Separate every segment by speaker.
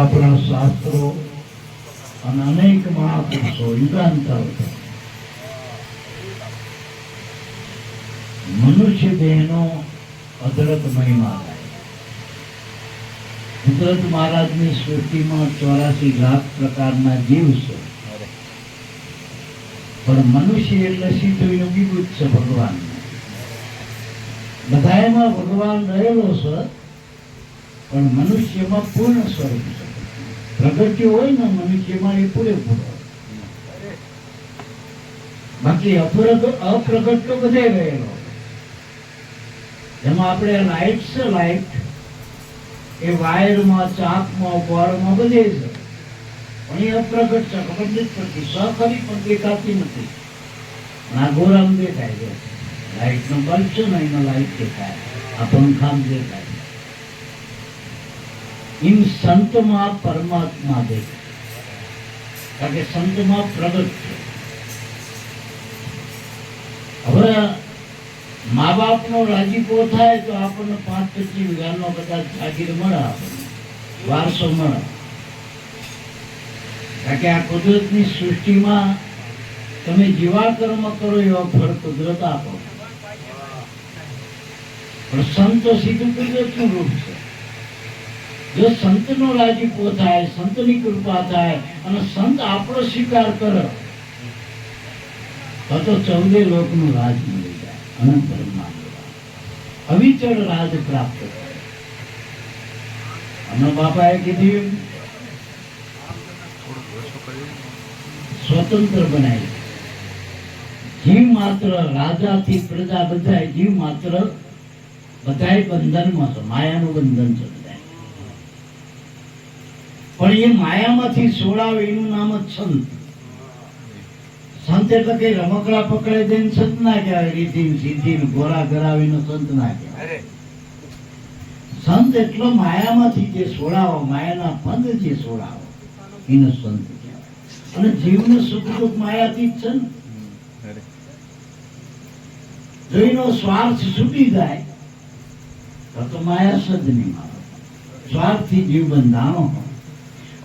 Speaker 1: આપણા શાસ્ત્રો અને અનેક મહાપુરુષો યુગાંતર મનુષ્ય દેહનો અદરત મહિમા કુદરત મહારાજની સૃષ્ટિમાં ચોરાસી લાખ પ્રકારના જીવ છે. પણ મનુષ્ય એટલે સીધો યોગીભૂત છે ભગવાન. બધાયમાં ભગવાન રહેલો છે, પણ મનુષ્યમાં પૂર્ણ સ્વરૂપ છે. પ્રગટ્યો હોય ને મનુષ્યમાં એ પૂરેપૂરો બાકી અપ્રગ- અપ્રગટ તો બધે રહેલો એમાં આપણે લાઈટ છે લાઈટ એ વાયરમાં ચાકમાં ગોળમાં બધે છે પણ એ અપ્રગટ છે, ખબર નથી પડતી. સહખરી પણ દેખાતી નથી. અને આ ગોરામ દેખાય છે. લાઈટનો બલ્બ છે ને, એમાં લાઈટ દેખાય. આ પંખામ દેખાય. ઇન સંતમાં પરમાત્મા દેખાય કારણ કે સંતમાં પ્રગટ છે હવે મા બાપનો રાજીપો થાય તો આપણને પાંચ પચીસ વીઘાનો કદાચ જાગીર મળે આપણને વારસો મળે કારણ કે આ કુદરતની સૃષ્ટિમાં તમે જેવા કર્મ કરો એવા ફળ કુદરત આપો. પણ સંતો સીધું કુદરતનું રૂપ છે. જો સંતનો રાજીપો થાય, સંતની કૃપા થાય, અને સંત આપણો સ્વીકાર કરે, તો તો ચૌદે લોકનું રાજ મળી જાય, અનંત બ્રહ્માંડ અવિચળ રાજ પ્રાપ્ત થાય અને બાપાએ કીધું સ્વતંત્ર બનાવી જીવ માત્ર રાજાથી પ્રજા બધા જીવ માત્ર બધાય બંધનમાં છે, માયાનું બંધન છે. પણ એ માયામાંથી છોડાવે એનું નામ જ સંત. સંત એટલે કઈ રમકડા પકડે દઈને સંત ના કહેવાય રીતિ સિદ્ધિ ગોરા કરાવીને સંત ના કહેવાય. સંત એટલો માયામાંથી જે છોડાવો, માયાના પંદ જે છોડાવો, એને સંત કહેવાય. અને જીવને સુખ દુઃખ માયાથી જ છે ને. જો સ્વાર્થ છૂટી જાય, તો તો માયા સદ નહીં મારો સ્વાર્થથી જીવ બંધાણો હોય.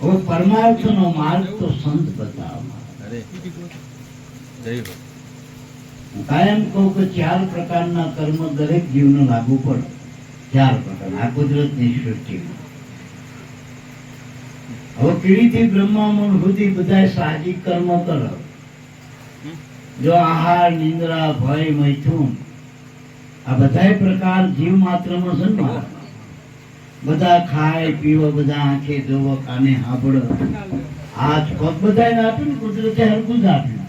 Speaker 1: હવે પરમાર્થનો માર્ગ તો સંત બતાવવા હું. કાયમ કહું કે ચાર પ્રકારના કર્મ દરેક જીવને લાગુ પડે. ચાર પ્રકાર. આ કુદરતની સૃષ્ટિમાં. હવે કીડીથી બ્રહ્મામણ સુધી બધા સાહજિક કર્મ કરો. જો આહાર નિંદ્રા ભય મૈથુન આ બધાય પ્રકાર જીવ માત્રમાં છે ને મારા? બધા ખાય પીવો બધા આંખે જોવો કાને સાંભળે. હાથ પગ બધાને આપ્યું ને કુદરતે હરખું જ આપ્યું.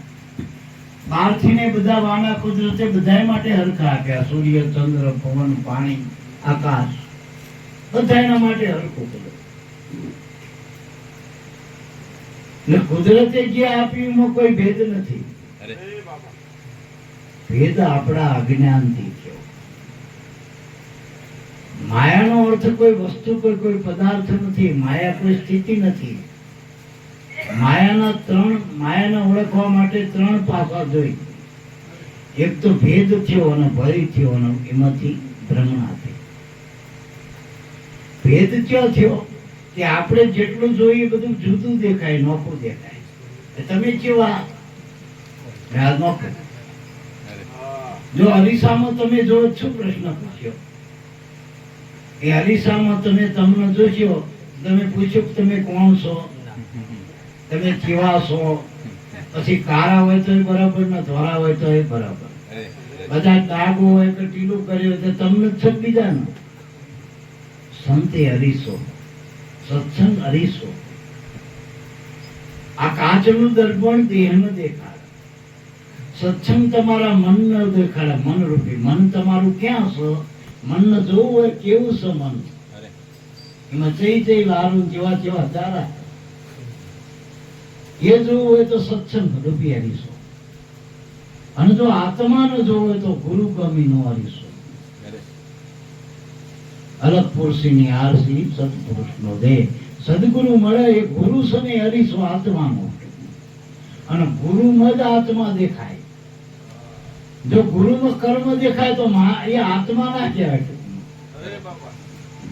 Speaker 1: બહારથી ને બધા વાના કુદરતે બધાય માટે હરખા આપ્યા. સૂર્ય ચંદ્ર પવન પાણી આકાશ. બધાના માટે હરખું એટલે કુદરતે જે આપ્યું એમાં કોઈ ભેદ નથી. ભેદ આપણા અજ્ઞાનથી થયો. માયાનો અર્થ કોઈ વસ્તુ કોઈ કોઈ પદાર્થ નથી માયા કોઈ સ્થિતિ નથી. માયાના ત્રણ, માયાને ઓળખવા માટે ત્રણ પાસા જોઈ. એક તો ભેદ થયો અને ભય થયો અને એમાંથી ભ્રમણા થઈ. ભેદ ક્યાં થયો? કે આપણે જેટલું જોઈએ બધું જુદું દેખાય, નોખું દેખાય. તમે કેવા? નોખું. જો અરીસામાં તમે જો શું પ્રશ્ન પૂછ્યો? એ અરીસામાં તમે તમને જોશો તમે પૂછ્યું તમે કોણ છો? તમે કેવા છો? પછી કાળા હોય તો બરાબર ને ધોળા હોય તો બરાબર. બધા ડાઘ હોય કે ઢીલું કર્યું તો તમને છો બીજાને સંતે અરીસો. સત્સંગ અરીસો. આ કાચનું દર્પણ દેહને દેખાડે. સત્સંગ તમારા મનને દેખાડે મન રૂપી મન તમારું ક્યાં છે? મનને જોવું હોય કેવું છે મન? એમાં જઈ જઈ લારું જેવા જેવા તારા એ જોવું હોય તો સત્સંગ રૂપી હરીશો અને જો આત્માને જોવું હોય તો ગુરુ ગમીનો હરીશો અલગ પુરુષની આરસી સત્પુરુષનો દેહ. સદગુરુ મળે એ ગુરુ સને હરીશો આત્માનો. અને ગુરુમાં જ આત્મા દેખાય. જો ગુરુમાં કર્મ દેખાય તો મા- એ આત્મા ના કહેવાય.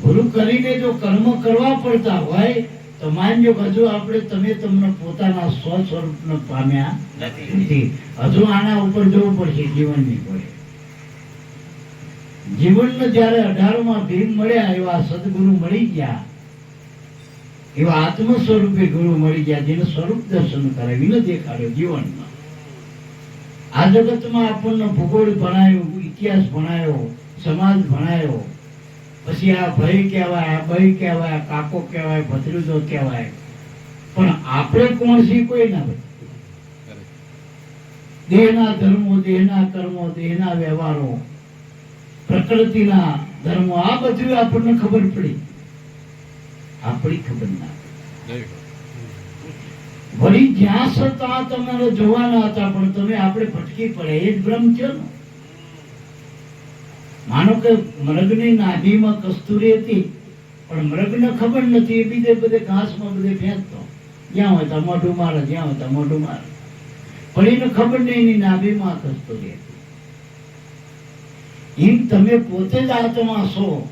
Speaker 1: ગુરુ કરીને જો કર્મ કરવા પડતા હોય તો માનજો હજુ આપણે તમે તમને પોતાના સ્વ સ્વરૂપને પામ્યા.
Speaker 2: નથી.
Speaker 1: હજુ આના ઉપર જવું પડશે જીવનની કોઈ જીવનને જ્યારે અઢારમાં ભીમ મળ્યા એવા સદગુરુ મળી ગયા. એવા આત્મ સ્વરૂપે ગુરુ મળી ગયા જેને સ્વરૂપ દર્શન કરાવીને દેખાડ્યો જીવનમાં. આ જગતમાં આપણને ભૂગોળ ભણાયો, ઇતિહાસ ભણાયો, સમાજ ભણાયો. પછી આ ભય કહેવાય, આ ભય કહેવાય કાકો કહેવાય, ભત્રીજો કહેવાય. પણ આપણે કોણ છીએ કોઈ ના ભાઈ દેહના ધર્મો, દેહના કર્મો, દેહના વ્યવહારો. પ્રકૃતિના ધર્મો, આ બધું આપણને ખબર પડી. આપણી ખબર ના વળી જ્યાં છતાં તમારે જોવાના હતા, પણ તમે આપણે ભટકી પડે, એ જ ભ્રમ છે ને. માનો કે મૃગની નાભીમાં કસ્તુરી હતી, પણ મૃગને ખબર નથી, એ બીજે બધે ઘાસમાં બધે ફેંકતો. જ્યાં હોય ત્યાં મોઢું મારે, જ્યાં હોય ત્યાં મોઢું મારે. પણ એને ખબર નહીં, એની નાભીમાં કસ્તુરી હતી. એમ તમે પોતે જ આત્મા છો.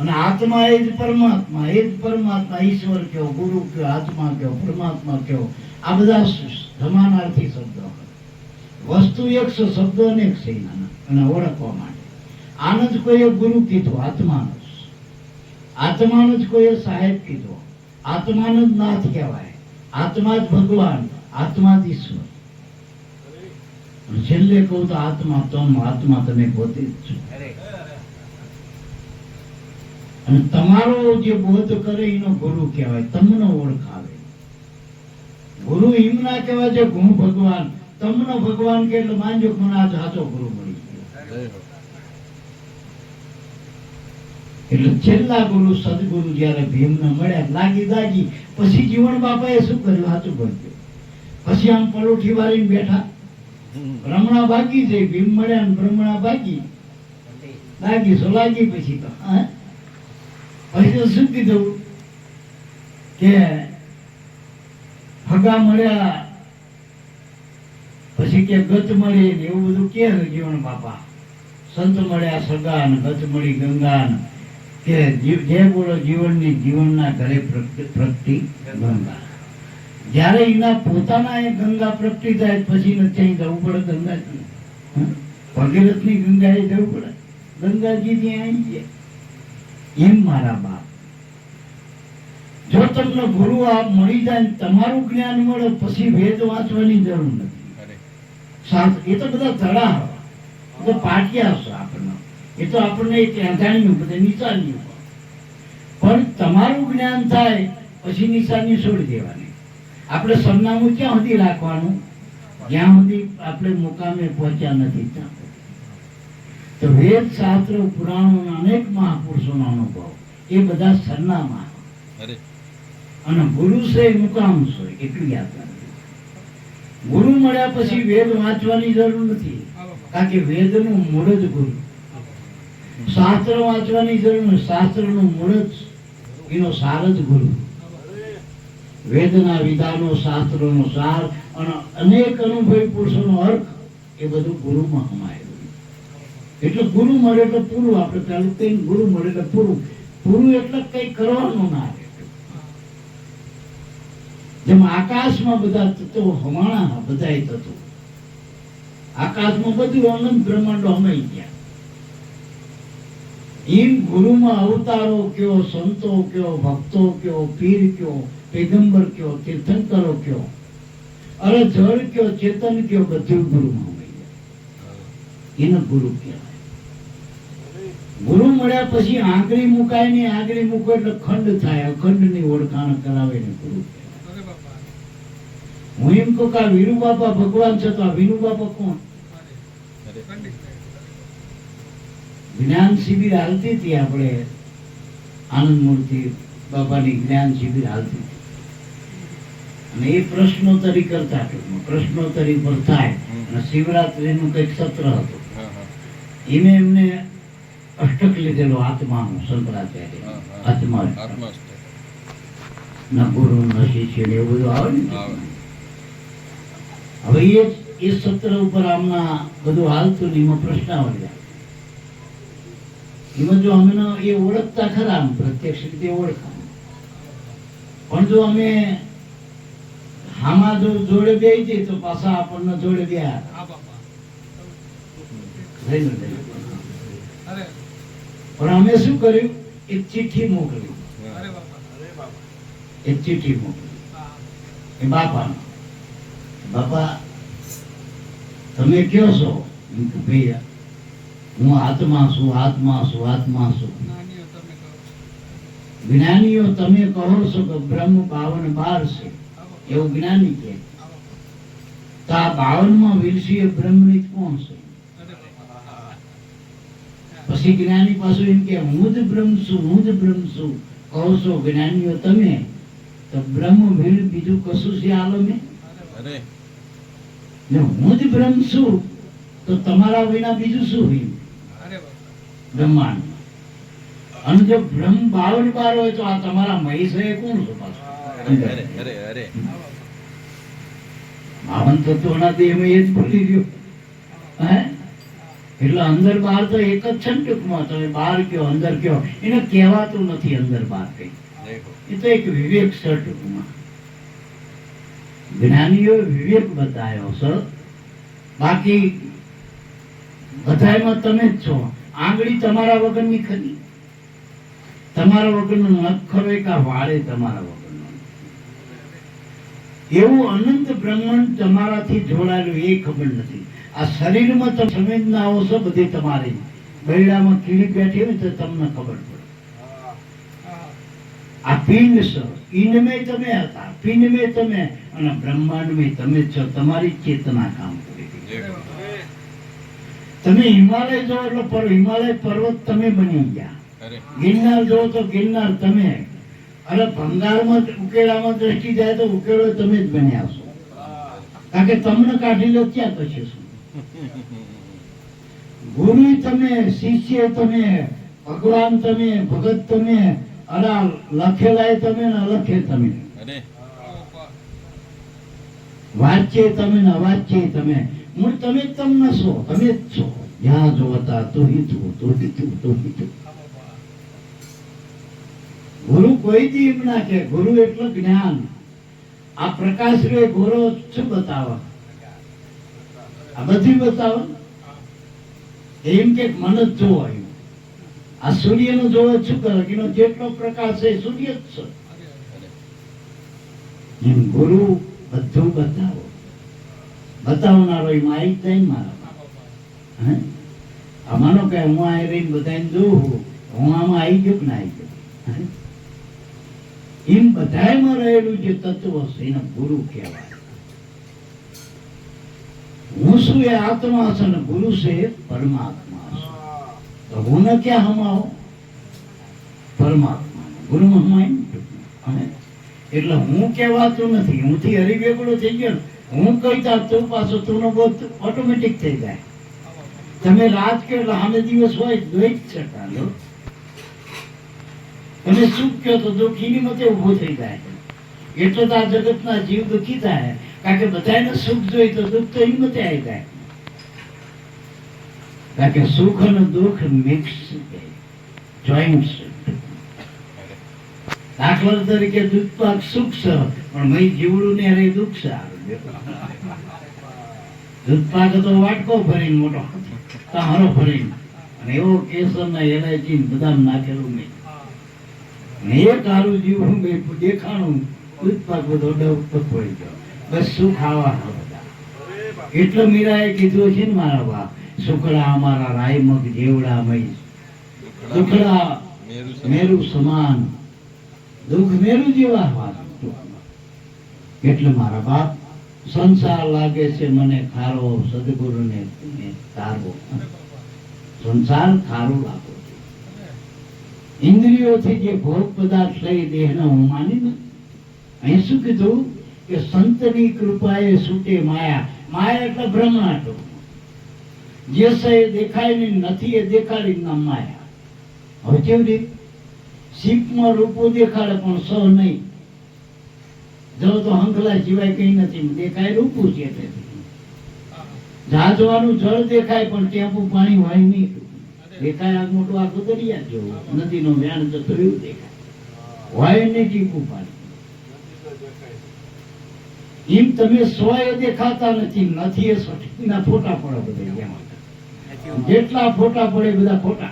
Speaker 1: અને આત્મા એ જ પરમાત્મા, એ જ પરમાત્મા ઈશ્વર કયો, ગુરુ કયો, આત્મા કયો, પરમાત્મા કયો, આ બધા સમાનાર્થી શબ્દો વસ્તુ એક છે, શબ્દો અનેક છે અને ઓળખવા માટે. આને કોઈએ ગુરુ કીધું, આત્માનો આત્માનો જ કોઈએ સાહેબ કીધો, આત્માનો જ નાથ કહેવાય. આત્મા જ ભગવાન, આત્મા જ ઈશ્વર. છેલ્લે કહું તો આત્મા તમ, આત્મા તમે પોતે જ છો. અને તમારો જે બોધ કરે એનો ગુરુ કહેવાય, તમને ઓળખાવે. ગુરુ એમ ના કહેવાય છે, હું ભગવાન. તમને ભગવાન કે એટલે માનજો પણ આ સાચો ગુરુ મળી ગયો. એટલે છેલ્લા ગુરુ સદગુરુ જ્યારે ભીમને મળ્યા, લાગી દાગી, પછી જીવન બાપાએ શું કર્યું? સાચું કર્યું પછી આમ પલોઠી વાળીને બેઠા. રમણા બાકી છે, ભીમ મળ્યા ને બ્રહ્મણા બાકી. લાગી સો લાગી પછી તો? હા? પછી શું કીધું? કે ફગા મળ્યા, પછી કે ગત મળી ને એવું બધું કે જીવન બાપા? સંત મળ્યા સગા ને ગત મળી ગંગા કે જે બોલો જીવનની, જીવનના ઘરે પ્રગતિ ગંગા. જ્યારે એના પોતાના એ ગંગા પ્રગટી થાય, પછી ને ત્યાં જવું પડે ગંગાજી? ભગીરથની ગંગાએ જવું પડે. ગંગાજી ત્યાં આવી ગયા. એમ મારા બાપ. જો તમને ગુરુ આ મળી જાય તમારું જ્ઞાન મળે પછી વેદ વાંચવાની જરૂર નથી. એ તો બધા ધડા તો પાટિયા હશે આપણને. એ તો આપણને એક એંધાણ્યું બધે નિશાની પણ તમારું જ્ઞાન થાય પછી નિશાની છોડી દેવાની. આપણે સરનામું ક્યાં સુધી રાખવાનું? જ્યાં સુધી આપણે મુકામે પહોંચ્યા નથી ત્યાં. તો વેદ શાસ્ત્ર પુરાણોના અનેક મહાપુરુષોનો અનુભવ. એ બધા સરનામા. અને ગુરુ છે મુકામ છે એટલું યાદ રાખજો ગુરુ મળ્યા પછી વેદ વાંચવાની જરૂર નથી. કારણ કે વેદનું મૂળ જ ગુરુ. શાસ્ત્ર વાંચવાની જરૂર નથી. શાસ્ત્રનું મૂળ જ એનો સાર જ ગુરુ. વેદના વિધાનો શાસ્ત્રોનો સાર અને અનેક અનુભવી પુરુષોનો અર્થ એ બધું ગુરુમાં સમાયેલું એટલે ગુરુ મળે તો પૂરું આપણે ચાલુ કઈ ગુરુ મળે તો પૂરું. પૂરું એટલે કઈ કરવાનું ના જેમ આકાશમાં બધા તત્વો હવાણા બધા તત્વો આકાશમાં બધું અનંત બ્રહ્માંડો હમાઈ ગયા. એમ ગુરુમાં અવતારો કયો, સંતો કયો, ભક્તો કયો, પીર કયો, પેગંબર કયો, તીર્થંકરો કયો, અરે જળ કયો, ચેતન કયો, બધું ગુરુમાં. એને ગુરુ કહેવાય. ગુરુ મળ્યા પછી આંગળી મુકાય ને આંગળી મૂકો એટલે ખંડ થાય. અખંડની ઓળખાણ કરાવે ને ગુરુ હું એમ કહું કે આ બાપા ભગવાન છે, તો આ વીરુ બાપા કોણ? જ્ઞાન શિબિર હાલતી હતી આપણે. આનંદ મૂર્તિ બાપાની જ્ઞાન શિબિર હાલતી હતી. અને એ પ્રશ્નોત્તરી કરતા ટૂંકમાં પ્રશ્નોત્તરી પર થાય. અને શિવરાત્રીનું કંઈક સત્ર હતું. એને એમને અષ્ટક લીધેલો આત્માનું શંકરાચાર્ય આત્મા ન ગુરુ ન શિષ્ય ને એવું બધું આવે ને? હવે એ એ સત્ર ઉપર આમના બધું હાલતું ને એમાં પ્રશ્ન આવે. એમાં જો અમે એ ઓળખતા ખરા આમ પ્રત્યક્ષ રીતે ઓળખા પણ જો અમે હામાં જો જોડે જઈએ તો પાછા આપણને જોડે બેહાર. પણ અમે શું કર્યું? એક ચિઠ્ઠી મોકલી. એક ચિઠ્ઠી મોકલી. એ બાપા બાપા તમે કયો છો? ભાઈ હું આત્મા છું આત્મા છું આત્મા છું. જ્ઞાનીઓ તમે કહો છો. કે બ્રહ્મ બાવન બાર છે. એવું જ્ઞાની કે તો આ બાવનમાં વિલસી બ્રહ્મની કોણ છે? પછી જ્ઞાની પાછું એમ કે હું જ બ્રહ્મ છું હું જ બ્રહ્મ છું. કહો છો જ્ઞાનીઓ તમે? તો બ્રહ્મ ભીડ બીજું કશું છે આલમે ને હું જ બ્રહ્મ છું તો તમારા વિના બીજું શું હોય? બ્રહ્માંડ. અને જો બ્રહ્મ બાવન બાર હોય તો આ તમારા મહેશ એ કોણ છો પાછું? બાવન તત્વોના દેહમાં એ જ ભૂલી ગયો. હે? એટલે અંદર બહાર તો એક જ છે ને ટૂંકમાં, તમે બહાર કયો, અંદર કયો. એને કહેવાતું નથી અંદર બહાર કઈ. એ તો એક વિવેક છે ટૂંકમાં. જ્ઞાનીઓ વિવેક બતાવ્યો છે. બાકી બધાયમાં તમે જ છો. આંગળી તમારા વગરની ખરી. તમારા વગરનો નખ ખરો એક આ વાળે તમારા વગરનો એવું અનંત બ્રહ્માંડ તમારાથી જોડાયેલું એ ખબર નથી. આ શરીરમાં તમે સંવેદનાઓ છે બધી તમારી. બૈડામાં કીડી બેઠી હોય તો તમને ખબર પડે. આ પિંડ છે. ઈંડમે તમે હતા. પિંડમે તમે. અને બ્રહ્માંડમે તમે છો. તમારી ચેતના કામ કરી તમે હિમાલય જો એટલે પર હિમાલય પર્વત તમે બની ગયા. ગિરનાર જો તો ગિરનાર તમે. અરે ભંગારમાં ઉકેળામાં દ્રષ્ટિ જાય તો ઉકેળો તમે જ બન્યા છો. કારણ કે તમને કાઢી લો ત્યાં પછી શું? ગુરુ તમે શિષ્ય તમે ભગવાન તમે ભગત તમે અને લખેલા તમે ને અલખે તમે. વાંચે તમે ને અવાચ્ય તમે. મૂળ તમે તમને છો તમે જ છો. જ્યાં જોતા તો હિતું તો હિતું તો હિતું. ગુરુ કોઈ દી ના કે ગુરુ એટલે જ્ઞાન. આ પ્રકાશ રે ગુરુ શું બતાવે આ બધી બતાવે એમ કે મન જ જોવાયું આ સૂર્યનું જોવો શું કરે? એનો જેટલો પ્રકાશ છે સૂર્ય જ છે. એમ ગુરુ બધું બતાવો. બતાવનારો એ જ જાય મારા? આ માનો કે હું આ રહીને બધાને જોઉં હું આમાં આવી ગયો કે ના આવી ગયો? એમ બધામાં રહેલું જે તત્વ છે એને ગુરુ કહેવાય. હું શું એ આત્મા છે અને ગુરુ છે એ પરમાત્મા છે. તો હું ને ક્યાં હમાવો? પરમાત્મા ગુરુ હમાય અને એટલે હું કહેવાતું નથી. હું થી હરિવેગળો થઈ ગયો. હું કહીતા તું પાછો તું નો બોધ ઓટોમેટિક થઈ જાય. તમે રાત કે સામે દિવસ હોય દ્વૈત છે કાલો તમે સુખ કહો તો દુઃખીની મતે ઊભો થઈ જાય. એટલે તો આ જગતના જીવ દુઃખી થાય. કારણ કે બધાને સુખ જોઈ તો દુઃખ તો એમ મતે આવી જાય. કારણ કે સુખ અને દુઃખ મિક્સ જોઈન્ટ દાખલા તરીકે દુઃખ પાક સુખ છે. પણ મય જીવડું ને અરે દુઃખ છે. દૂધ પાક તો વાટકો ભરીને મોટો. તાહરો ભરીને. અને એવો કેસર ને એલાયચી બદામ નાખેલું મેં. મેં તારું જીવડું મેં દેખાણું દૂધ પાક બધો ડબ પડી ગયો. બસ શું ખાવાના એટલે મીરાએ કીધું છે ને મારા બાપ, સુખડા અમારા રાય મગ જેવડા મય. સુખડા
Speaker 3: મેરુ સમાન.
Speaker 1: દુઃખ મેરુ જેવા એટલે મારા બાપ, સંસાર લાગે છે મને ખારો, સદગુરુને તારવો. સંસાર ખારો લાગો ઇન્દ્રિયોથી જે ભોગ પદાર્થ લઈ દેહને હું માની ને અહીં શું કીધું? કે સંતની કૃપાએ છૂટે માયા. માયા એટલે બ્રહ્માટો જે સહે દેખાય ને નથી એ દેખાડી ના માયા. હવે કેવું રીતે? શીપમાં રૂપો દેખાડે પણ સ નહીં. જો તો હંકલા સિવાય કઈ નથી દેખાય રૂપું છે જાજવાનું જળ દેખાય, પણ ટેપું પાણી હોય નહીં. દેખાય આ મોટું આખું દરિયા જેવું. નદીનો વ્યાણ જતો એવું દેખાય. હોય નહીં ટીપું પાણી. એમ તમે સ્વય દેખાતા નથી નથી એ સઠીના ફોટા પડે બધા જેટલા ફોટા પડે બધા ફોટા.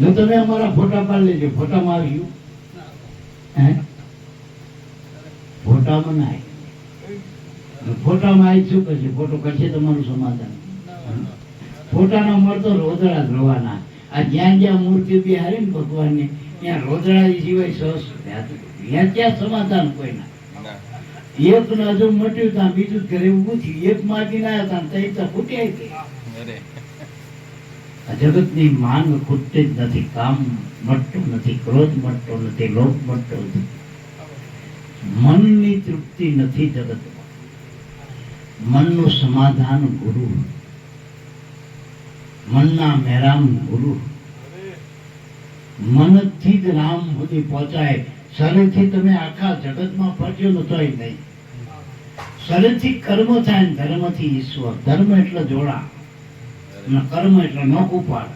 Speaker 1: જો તમે અમારા ફોટા પાડી લેજો ફોટામાં આવ્યું. હે? ફોટામાં ના આવી. ફોટામાં આવી શું કરશે? ફોટો કરશે તમારું સમાધાન. ફોટાનો મળતો રોદડા જ આ જ્યાં જ્યાં મૂર્તિ બિહારી ને ભગવાનની ત્યાં રોદડા સિવાય સહસ ત્યાં ક્યાં સમાધાન કોઈના એક ને હજુ મટ્યું ત્યાં બીજું ઘરે ઉભું થયું. એક માગીને ના હતા તઈ તો ફૂટ્યા ગઈ જગતની માંગ ખૂટતી જ નથી. કામ મટતું નથી ક્રોધ મટતો નથી લોભ મટતો નથી. મનની તૃપ્તિ નથી જગતમાં. મનનું સમાધાન ગુરુ. મનના મેરામ ગુરુ. મનથી જ રામ સુધી પહોંચાય. શરીરથી તમે આખા જગતમાં ફરજો તોય નહીં. શરીરથી કર્મ થાય ધર્મથી ઈશ્વર. ધર્મ એટલે જોડા. અને કર્મ એટલે નોખ ઉપાડ.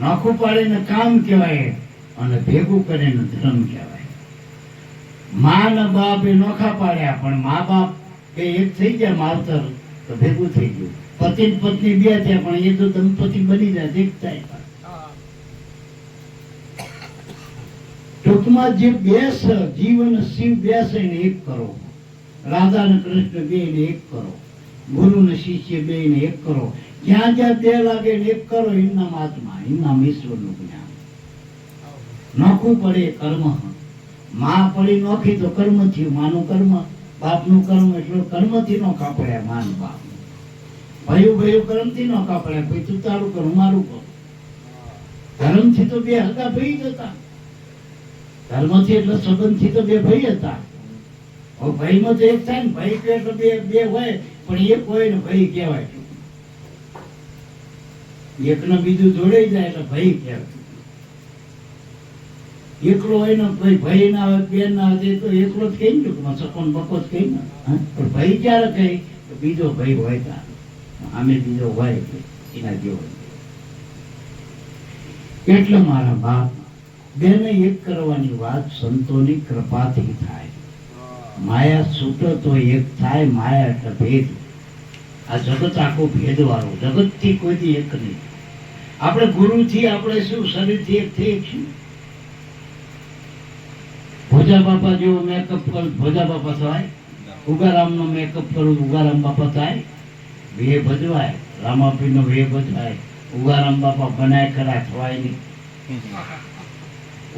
Speaker 1: નોખ ઉપાડીને કામ કહેવાય અને ભેગું કરીને ધર્મ કહેવાય. મા ને બાપ એ નોખા પાડ્યા, પણ મા બાપ એ એક થઈ ગયા માવતર, તો ભેગું થઈ ગયું. પતિ પત્ની બે થયા, પણ એ તો દંપતિ બની જાય એક થાય.
Speaker 2: હા
Speaker 1: જે બેસ જીવન શિવ બેસે ને એક કરો. રાધા ને કૃષ્ણ બે ને એક કરો. ગુરુ ને શિષ્ય બે ને એક કરો. જ્યાં જ્યાં બે લાગે ને એક કરો એમના આત્મા એમના ઈશ્વરનું જ્ઞાન. નોખું પડે કર્મ. માં પડી નોખી તો કર્મ થયું, માનું કર્મ. બાપનું કર્મ એટલે કર્મથી નો કાપડે માન બાપ. ભયું ભયું કર્મથી નો કાપડે ભાઈ તું તારું કર મારું કરું. ધર્મથી તો બે હગા ભાઈ જ હતા ધર્મથી એટલે સંબંધથી તો બે ભાઈ હતા. ભાઈમાં તો એક થાય ને ભાઈ કે બે બે હોય પણ એક હોય ને ભાઈ કહેવાય. એકને બીજું જોડાઈ જાય એટલે ભાઈ કહેવાય. એકલો હોય ને ભાઈ ભાઈ ના હોય બેન ના હોય તો એકલો જ કહી ને સકોન બકો જ કહી ને હા? પણ ભાઈ ક્યારે કહી તો બીજો ભાઈ હોય તાર આમે બીજો હોય એના જેવો. એટલે મારા બાપ બેને એક કરવાની વાત સંતોની કૃપાથી થાય. માયા છૂટો તો એક થાય, માયા એટલે ભેદ. આ જગત આખું ભેદવાળું, જગતથી કોઈથી એક નહીં. આપણે ગુરુથી, આપણે શું, શરીરથી એક થઈ છીએ? ભોજા બાપા જેવો મેકઅપ કરું, ભોજા બાપા થાય? ઉગારામનો મેકઅપ કરું, ઉગારામ બાપા થાય? વે ભજવાય રામાપીરનો વે ભજવાય ઉગારામ બાપા બનાય ખરા થવાય નહીં.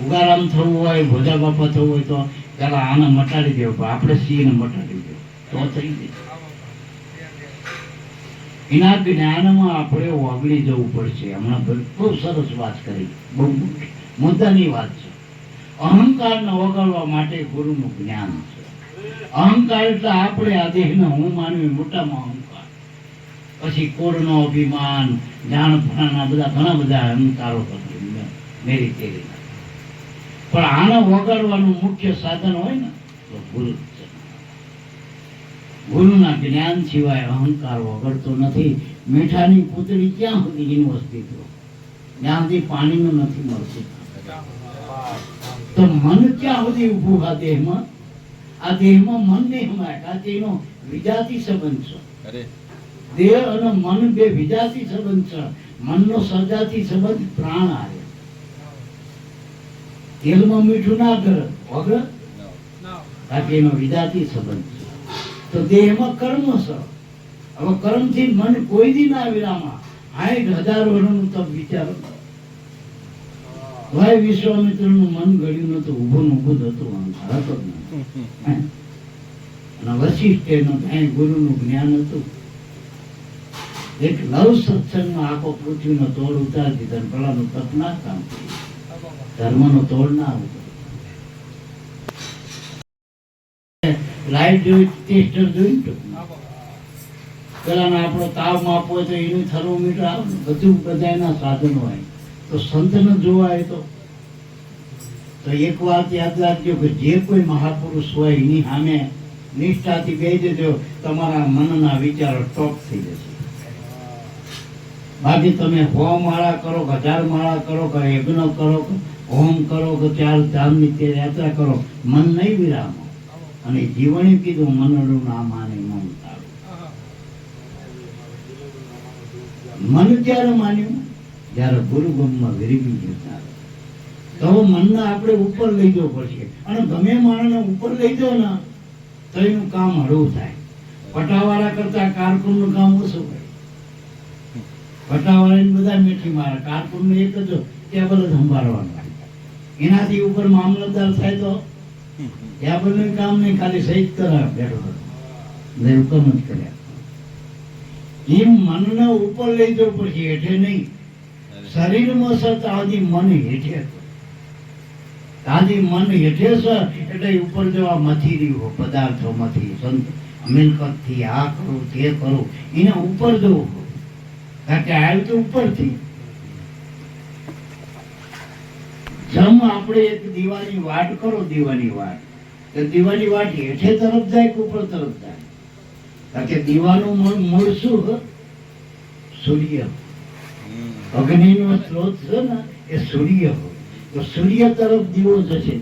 Speaker 1: ઉગારામ થવું હોય ભોજા બાપા થવું હોય તો ચાલો આને મટાડી દેવો આપણે સિંહને મટાડી દેવો. તો થઈ જાય એના જ્ઞાનમાં આપણે ઓગળી જવું પડશે. હમણાં બહુ- સરસ વાત કરી. બહુ મુદ્દાની વાત છે. અહંકારને ઓગાળવા માટે ગુરુનું જ્ઞાન છે. અહંકાર એટલે આપણે આ દેહને હું માનવી, મોટામાં અહંકાર. પછી કોળનો અભિમાન જાણપણાના બધા ઘણા બધા અહંકારો મેરી તેરી. પણ આને વગાડવાનું મુખ્ય સાધન હોય ને તો ગુરુ છે. ગુરુના જ્ઞાન સિવાય અહંકાર વગડતો નથી. મીઠાની પૂતળી ક્યાં સુધી એનું અસ્તિત્વ જ્યાં પાણીનું નથી મળતું. તો મન ક્યાં સુધી ઊભું આ દેહમાં? આ દેહમાં મન ને હમાય કે એનો વિજાતી સંબંધ છે. દેહ અને મન બે વિજાતી સંબંધ છે. મનનો સર્જાતી સંબંધ પ્રાણ આવે. તેલમાં મીઠું ના કરે. વગર
Speaker 3: no.
Speaker 2: ના
Speaker 1: કારણ કે એનો વિદાતી સંબંધ છે. તો દેહમાં કર્મ સર હવે કર્મથી મન કોઈ દી ના વિરામાં. આઠ હજાર વર્ષનું તપ વિચારો. ભાઈ વિશ્વામિત્રનું મન ગળ્યું નતું ઊભું ઊભું હતું આમ નહીં. અને વશિષ્ઠ કાંઈ ગુરુનું જ્ઞાન હતું. એક નવ સત્સંગમાં આખો પૃથ્વીનો તોડ ઉતારી દીધો પેલાનું તપ ના કામ કર્યું. ધર્મનો તોડ ના ઉતર્યો લાઈટ જોઈ, ટેસ્ટર જોઈ ને ટૂંકમાં. આપણો તાવ માપવો તો એનું થર્મોમીટર આવે બધું બધાના સાધનો હોય. તો સંતને જોવાય તો. તો એક વાત યાદ રાખજો કે જે કોઈ મહાપુરુષ હોય, એની સામે નિષ્ઠાથી કહી દેજો, તમારા મનના વિચારો ટોપ થઈ જશે. બાકી તમે હો માળા કરો હજાર માળા કરો કે યજ્ઞ કરો કે હોમ કરો કે ચાર ધામની તે યાત્રા કરો, મન નહીં વિરામો. અને જીવણે કીધું, મનનું નામ આને મન તારું. મન ક્યારે માન્યું? જ્યારે ગુરુ ગમમાં વિરમી જતા તો મનને આપણે ઉપર લઈ જવો પડશે. અને ગમે માણસને ઉપર લઈ જાઓ ને, તો એનું કામ હળવું થાય. પટાવાળા કરતા કારકુનનું કામ ઓછું કરે પટાવાળાને બધા મેઠી મારે. કારકુનનું એક જ ટેબલ જ સંભાળવાનું. એનાથી ઉપર મામલતદાર થાય તો ટેબલનું કામ નહીં ખાલી સહી કરા બેઠો બેઠો ને હુકમ જ કર્યા. એ મનને ઉપર લઈ જવું પડશે હેઠે નહીં. શરીરમાં સત આદિ મન હેઠે હતું. મન હેઠે સર એટલે ઉપર જવા મથી રહ્યું પદાર્થોમાંથી સંત મિલકતથી આ કરું તે કરું એને ઉપર જવું કારણ કે આવ્યું તો ઉપરથી. જેમ આપણે એક દીવાની વાટ કરો દીવાની વાટ. તો દીવાની વાટ હેઠે તરફ જાય કે ઉપર તરફ જાય? કારણ કે દીવાનું મૂળ મૂળ શું સૂર્ય. અગ્નિનો સ્ત્રોત છે ને એ સૂર્ય હોય તો સૂર્ય તરફ દીવો જશે